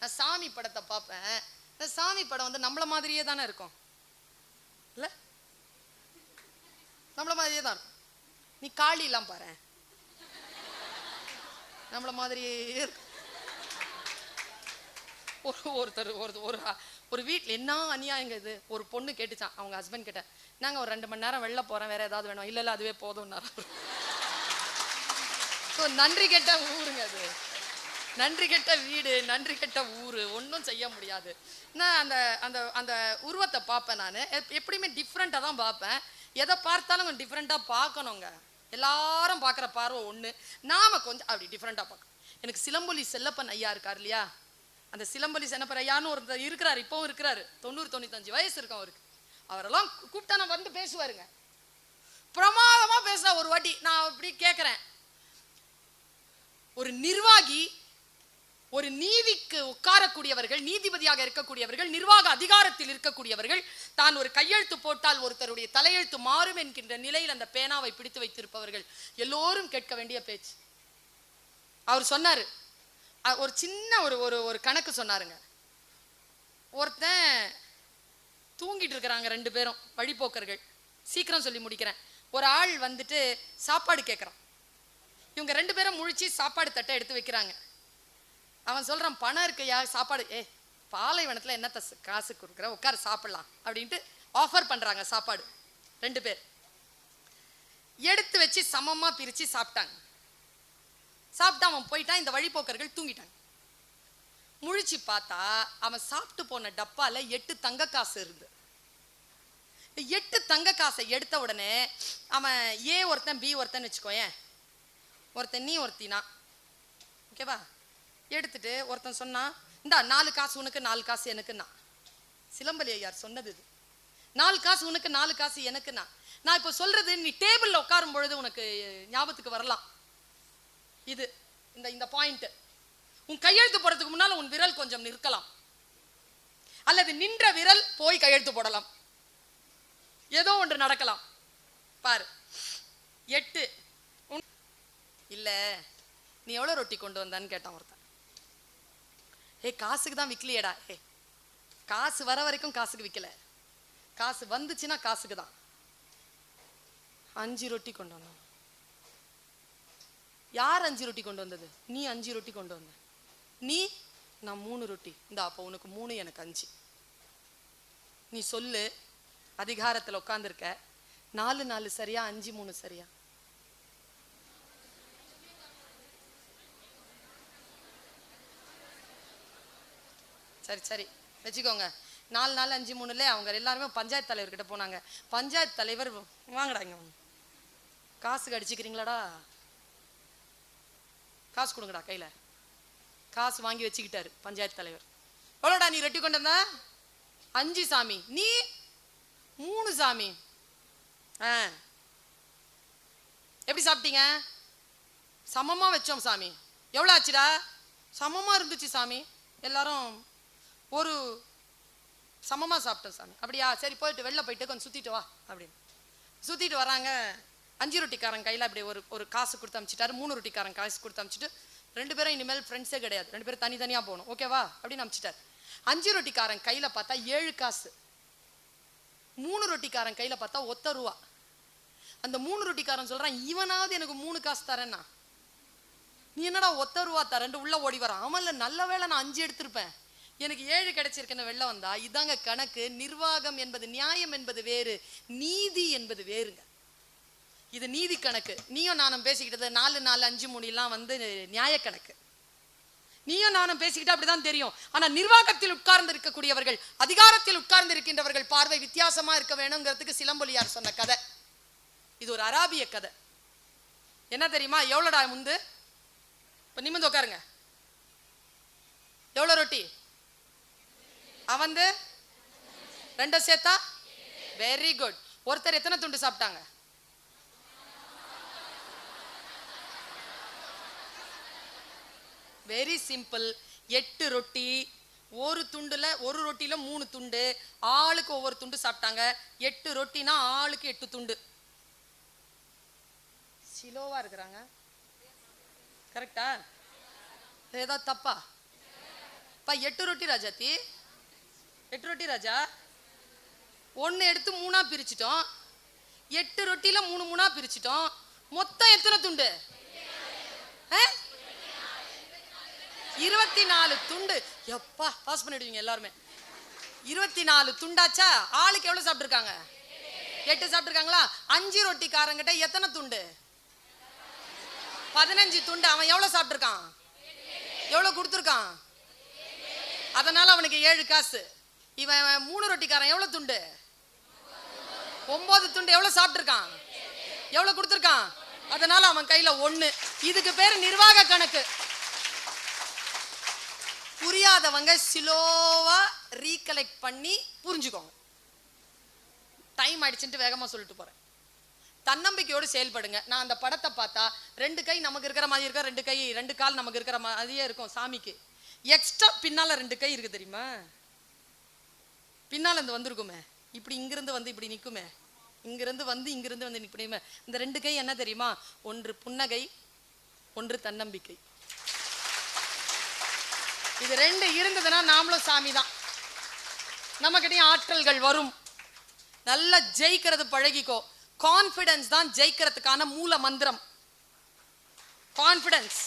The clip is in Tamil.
நான் சாமி படத்தை பார்ப்பேன். இந்த சாமி படம் வந்து நம்மள மாதிரியே தானே இருக்கும். இல்ல? நம்மள மாதிரியே தான் இருக்கும். நீ காளி எல்லாம் பாரு நம்மள மாதிரியே இருக்கும். ஒரு ஒருத்தர் ஒரு ஒரு ஒரு வீட்டில் என்ன அநியாயங்க இது? ஒரு பொண்ணு கேட்டுச்சான் அவங்க ஹஸ்பண்ட் கிட்ட. நாங்கள் ஒரு ரெண்டு மணி நேரம் வெளில போகிறேன் வேற ஏதாவது வேணும். இல்லை இல்லை அதுவே போதும்னாரு. ஸோ நன்றி கெட்ட ஊருங்க அது. நன்றி கெட்ட வீடு நன்றி கெட்ட ஊர் ஒன்றும் செய்ய முடியாது. நான் அந்த அந்த அந்த உருவத்தை பார்ப்பேன் நான். எப்படியுமே டிஃப்ரெண்ட்டாக தான் பார்ப்பேன். எதை பார்த்தாலும் கொஞ்சம் டிஃப்ரெண்ட்டாக பார்க்கணுங்க. எல்லாரும் பார்க்குற பார்வை ஒன்று நாம் கொஞ்சம் அப்படி டிஃப்ரெண்ட்டாக பார்க்கணும். எனக்கு சிலம்பொலி செல்லப்பன் ஐயா இருக்கார் இல்லையா? அந்த சிலம்பொலி செல்லப்பன் ஐயான்னு ஒருத்தர் இருக்கிறார். இப்போவும் இருக்கிறாரு. தொண்ணூறு தொண்ணூத்தஞ்சு வயசு இருக்கும் அவருக்கு. அவரெல்லாம் கூப்பிட்டா நான் வந்து பேசுவாருங்க. பிரமாதமாக பேசுறா ஒரு வாட்டி நான் அப்படி கேட்குறேன் ஒரு நிர்வாகி ஒரு நீதிக்கு உட்காரக்கூடியவர்கள் நீதிபதியாக இருக்கக்கூடியவர்கள் நிர்வாக அதிகாரத்தில் இருக்கக்கூடியவர்கள் தான் ஒரு கையெழுத்து போட்டால் ஒருத்தருடைய தலையெழுத்து மாறும் என்கின்ற நிலையில் அந்த பேனாவை பிடித்து வைத்திருப்பவர்கள். எல்லோரும் கேட்க வேண்டிய பேச்சு. அவர் சொன்னாரு. ஒரு சின்ன ஒரு ஒரு ஒரு கணக்கு சொன்னாருங்க. ஒருத்தன் தூங்கிட்டு இருக்கிறாங்க ரெண்டு பேரும் வழிபோக்கர்கள் சீக்கிரம் சொல்லி முடிக்கிறேன். ஒரு ஆள் வந்துட்டு சாப்பாடு கேட்குறான் இவங்க ரெண்டு பேரும் முழிச்சு சாப்பாடு தட்டை எடுத்து வைக்கிறாங்க. அவன் சொல்கிறான் பணம் இருக்கையா? சாப்பாடு. ஏ பாலைவனத்தில் என்னத்த காசு கொடுக்குற? உட்கார சாப்பிடலாம். அப்படின்ட்டு ஆஃபர் பண்ணுறாங்க சாப்பாடு. ரெண்டு பேர். எடுத்து வச்சு சமமாக பிரித்து சாப்பிட்டாங்க. சாப்பிட்டு அவன் போயிட்டான் இந்த வழிபோக்கர்கள் தூங்கிட்டாங்க. முழிச்சு பார்த்தா அவன் சாப்பிட்டு போன டப்பால எட்டு தங்க காசு இருந்து. எட்டு தங்க காசை எடுத்த உடனே அவன் ஏ ஒருத்தன் பி ஒருத்தன் வச்சுக்கோயேன். ஒருத்தன் நீ ஒருத்தினா ஓகேவா? எடுத்துட்டு ஒருத்தன் சொன்னான் இந்தா நாலு காசு உனக்கு நாலு காசு எனக்குன்னா. சிலம்பலி ஐயார் சொன்னது இது. நாலு காசு உனக்கு நாலு காசு எனக்குன்னா. நான் இப்போ சொல்றது நீ டேபிளில் உட்காரும் பொழுது உனக்கு ஞாபகத்துக்கு வரலாம். இது இந்த இந்த பாயிண்ட் உன் கையெழுத்து போடுறதுக்கு முன்னால் உன் விரல் கொஞ்சம் நிற்கலாம். அல்லது நின்ற விரல் போய் கையெழுத்து போடலாம். ஏதோ ஒன்று நடக்கலாம். பாரு. எட்டு. இல்லை நீ எவ்வளோ ரொட்டி கொண்டு வந்தான்னு கேட்டான் ஒருத்தன். ஏய் காசுக்கு தான் விற்கலையடா ஏ காசு வர வரைக்கும் காசுக்கு விக்கல. காசு வந்துச்சுன்னா காசுக்கு தான். அஞ்சு ரொட்டி கொண்டு வந்தோம். யார் அஞ்சு ரொட்டி கொண்டு வந்தது? நீ அஞ்சு ரொட்டி கொண்டு வந்த. நீ நான் மூணு ரொட்டி. இந்த அப்போ உனக்கு மூணு எனக்கு அஞ்சு. நீ சொல்லு அதிகாரத்துல உட்காந்துருக்க நாலு நாலு சரியா அஞ்சு மூணு சரியா? சரி சரி. வச்சுக்கோங்க. நாலு நாலு அஞ்சு மூணுல அவங்க எல்லாருமே பஞ்சாயத்து தலைவர்கிட்ட போனாங்க. பஞ்சாயத்து தலைவர் வாங்கடா இங்க காசு கடிச்சிக்கிறீங்களாடா? காசு கொடுங்கடா கையில. காசு வாங்கி வச்சுக்கிட்டாரு பஞ்சாயத்து தலைவர். எவ்வளோடா நீ ரெட்டி கொண்டு வந்த? அஞ்சு சாமி. நீ? மூணு சாமி. ஆ. எப்படி சாப்பிட்டீங்க? சமமா வச்சோம் சாமி. எவ்வளோ ஆச்சுடா? சமமா இருந்துச்சு சாமி. எல்லாரும் ஒரு சமமாக சாப்பிட்டோம் சாமி. அப்படியா? சரி போயிட்டு வெளில போயிட்டு கொஞ்சம் சுற்றிட்டு வா அப்படின்னு. சுற்றிட்டு வராங்க. அஞ்சு ரொட்டிக்காரன் கையில் அப்படி ஒரு ஒரு காசு கொடுத்து அமிச்சிட்டாரு. மூணு ரொட்டிக்காரன் காசு கொடுத்து அமிச்சிட்டு ரெண்டு பேரும் இனிமேல் ஃப்ரெண்ட்ஸே கிடையாது. ரெண்டு பேரும் தனித்தனியாக போகணும். ஓகேவா அப்படின்னு அமிச்சிட்டார். அஞ்சு ரொட்டிக்காரன் கையில் பார்த்தா ஏழு காசு. மூணு ரொட்டிக்காரன் கையில் பார்த்தா ஒத்த ரூபா. அந்த மூணு ரொட்டிக்காரன் சொல்கிறான் இவனாவது எனக்கு மூணு காசு தரேன்னா. நீ என்னடா ஒத்த ரூபா தரேன்ட்டு உள்ள ஓடி வரான். இல்லை நல்ல வேளை நான் அஞ்சு எடுத்திருப்பேன். எனக்கு ஏழு கிடைச்சிருக்குன்னு வெளில வந்தா இதாங்க கணக்கு. நிர்வாகம் என்பது நியாயம் என்பது வேறு நீதி என்பது வேறுங்க. இது நீதி கணக்கு. நீயும் நானும் பேசிக்கிட்டது நாலு நாலு அஞ்சு மூணுலாம் வந்து நியாய கணக்கு. நீயும் நானும் பேசிக்கிட்டா அப்படிதான் தெரியும். ஆனா நிர்வாகத்தில் உட்கார்ந்து இருக்கக்கூடியவர்கள் அதிகாரத்தில் உட்கார்ந்து இருக்கின்றவர்கள் பார்வை வித்தியாசமா இருக்க வேணுங்கிறதுக்கு சிலம்பொலியார் சொன்ன கதை. இது ஒரு அராபிய கதை. என்ன தெரியுமா? எவ்வளோடா முந்து? இப்போ நிமிந்து உட்காருங்க. எவ்வளோ ரொட்டி? அவந்து ரெண்டும் சேர்த்தா வெரி குட் ஒருத்தர் எத்தனை துண்டு சாப்பிட்டாங்க? வெரி சிம்பிள் எட்டு ரொட்டி ஒரு துண்டுல ஒரு ரொட்டில மூணு துண்டு. ஆளுக்கு ஒவ்வொரு துண்டு சாப்பிட்டாங்க. எட்டு ரொட்டினா ஆளுக்கு எட்டு துண்டு. சிலோவா இருக்கிறாங்க. கரெக்டா ஏதாவது தப்பா? பா எட்டு ரொட்டி ராஜாத்தி. எட்டு ரொட்டி ராஜா. ஒன்று எடுத்து மூணா பிரிச்சிட்டோம். எட்டு ரொட்டியில் மூணு மூணா பிரிச்சிட்டோம். மொத்தம் எத்தனை துண்டு? ஆ? இருபத்தி நாலு துண்டு. எப்பா பாஸ் பண்ணிடுவீங்க எல்லாருமே. இருபத்தி நாலு துண்டாச்சா? ஆளுக்கு எவ்வளவு சாப்பிட்டுருக்காங்க? எட்டு சாப்பிட்டுருக்காங்களா? அஞ்சு ரொட்டிக்காரங்கிட்ட எத்தனை துண்டு? பதினஞ்சு துண்டு. அவன் எவ்வளவு சாப்பிட்டுருக்கான்? எவ்வளோ கொடுத்துருக்கான்? அதனால அவனுக்கு ஏழு காசு. இவன் மூணு ரொட்டிக்காரன். எவ்வளவு துண்டு? ஒன்பது துண்டு. எவ்வளவு சாப்பிட்டுருக்கான்? எவ்வளவு கொடுத்துருக்கான்? அதனால அவன் கையில ஒண்ணு. இதுக்கு பேர் நிர்வாக கணக்கு. புரியாதவங்க சிலோவாக ரீகலெக்ட் பண்ணி புரிஞ்சுக்கோங்க. டைம் ஆயிடுச்சுன்ட்டு வேகமா சொல்லிட்டு போறேன். தன்னம்பிக்கையோடு செயல்படுங்க. நான் அந்த படத்தை பார்த்தா ரெண்டு கை நமக்கு இருக்கிற மாதிரி இருக்கும் ரெண்டு கை ரெண்டு கால் நமக்கு இருக்கிற மாதிரியே இருக்கும் சாமிக்கு. எக்ஸ்ட்ரா பின்னால ரெண்டு கை இருக்கு தெரியுமா? பின்னால இருந்து வந்திருக்குமே. இப்படி இங்கிருந்து வந்து இப்படி நிக்குமே. இங்கிருந்து வந்து இங்கிருந்து வந்து நிற்குமே இந்த ரெண்டு கை என்ன தெரியுமா? ஒன்று புன்னகை ஒன்று தன்னம்பிக்கை. இது ரெண்டு இருந்ததுன்னா நாமளும் சாமி தான் நம்மகிட்டயும் ஆற்றல்கள் வரும். நல்லா ஜெயிக்கிறது பழகிக்கோ. கான்ஃபிடன்ஸ் தான் ஜெயிக்கிறதுக்கான மூல மந்திரம். கான்ஃபிடன்ஸ்